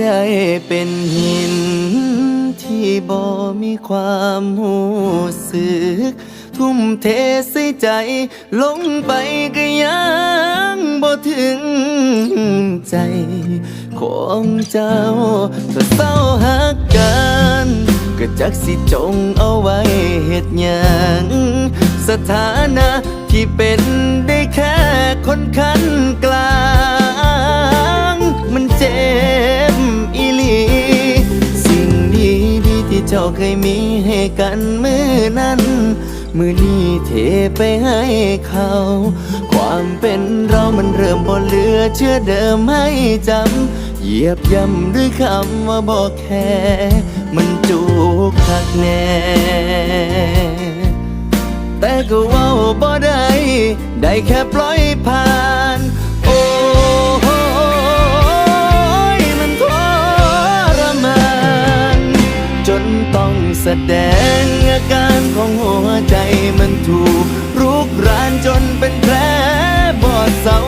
ได้เป็นหิน ที่บ่มีความหูสึก ทุ่มเทใส่ใจ ลงไปก็ยังบ่ถึงใจ ของเจ้าถ้าเศร้าหักกันก็จักสิจงเอาไว้เหตุยัง สถานะที่เป็นได้แค่คนคัน ให้กันมือนั้น มือนี้เทไปให้เขา ความเป็นเรามันเริ่มบ่เหลือเชื่อเดิมให้จำเหยียบย่ำด้วยคำว่าบอกแค่ มันจูกคักแน่แต่ก็ว่าบ่ได้ ได้แค่ปล่อยผ่าน แสดงอาการของหัวใจมันถูกรุกรานจนเป็นแผลบอดเศร้า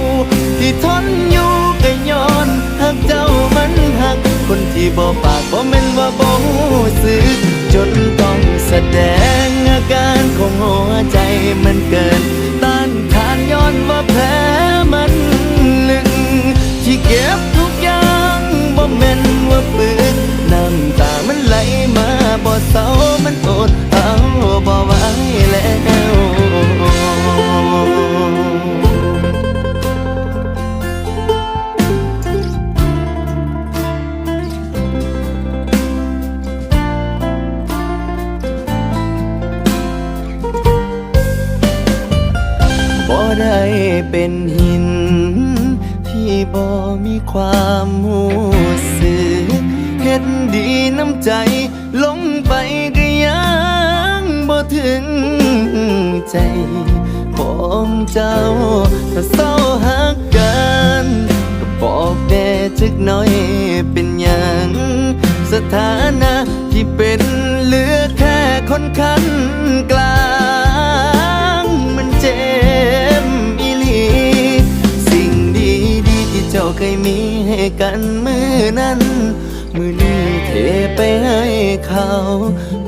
ที่ทนอยู่ก็ย้อนหักเจ้ามันหัก คนที่บ่ปากบ่แม่นว่าบ่สึกจนต้องแสดงอาการของหัวใจมันเกินต ได้เป็นหิน ที่บ่มีความหูสึกเฮ็ดดีน้ำใจ ลงไปก็ยังบ่ถึงใจของเจ้า ถ้าเศร้าหักกันก็บอกแด่จักน่อยเป็นหยังสถานะที่เป็นเหลือแค่คนคันกลาง กันมือนั้น มือนี้เทไปให้เขา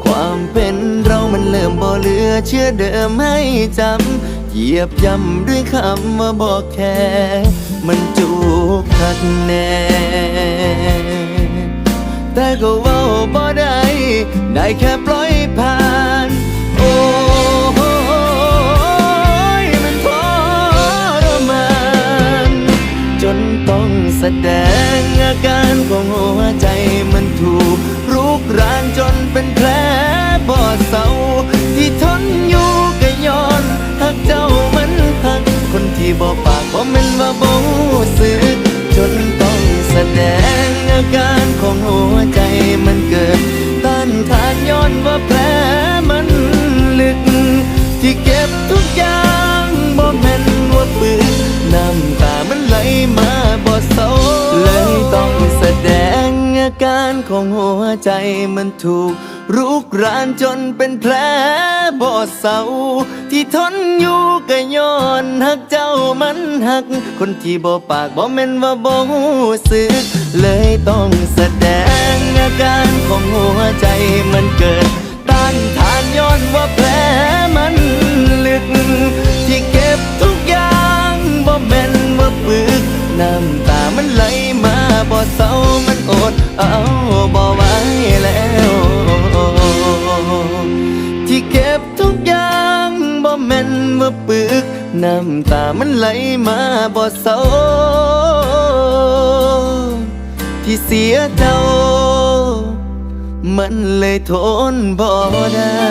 ความเป็นเรามันเริ่มบ่เหลือเชื่อเดิมให้จำเหยียบย่ำด้วยคำว่าบอกแค่ มันจูกคักแน่แต่ก็เว้าบ่ได้ได้แค่ปล่อยผ่าน โอ้โหมันทรมานจนต้องแสดง อาการของหัวใจมันถูกรุกรานจนเป็นแผลบอดเศร้าที่ทนอยู่ก็ย้อนหักเจ้ามันหักคนที่บอกปากบ่แม่นว่าบ่สึกจนต้องแสดงอาการของหัวใจมัน ใจมันถูกรุกรานจนเป็นแผลบ่เศร้าที่ทนอยู่ก็ย้อนหักเจ้ามันหัก คนที่บ่ปากบ่แม่นว่าบ่รู้สึก เลยต้องแสดงอาการของหัวใจมันเกิด ต้านทานย้อนว่าแผลมันลึก น้ำตามันไหลมาบ่เศร้าที่เสียเจ้า มันเลยทนบ่ได้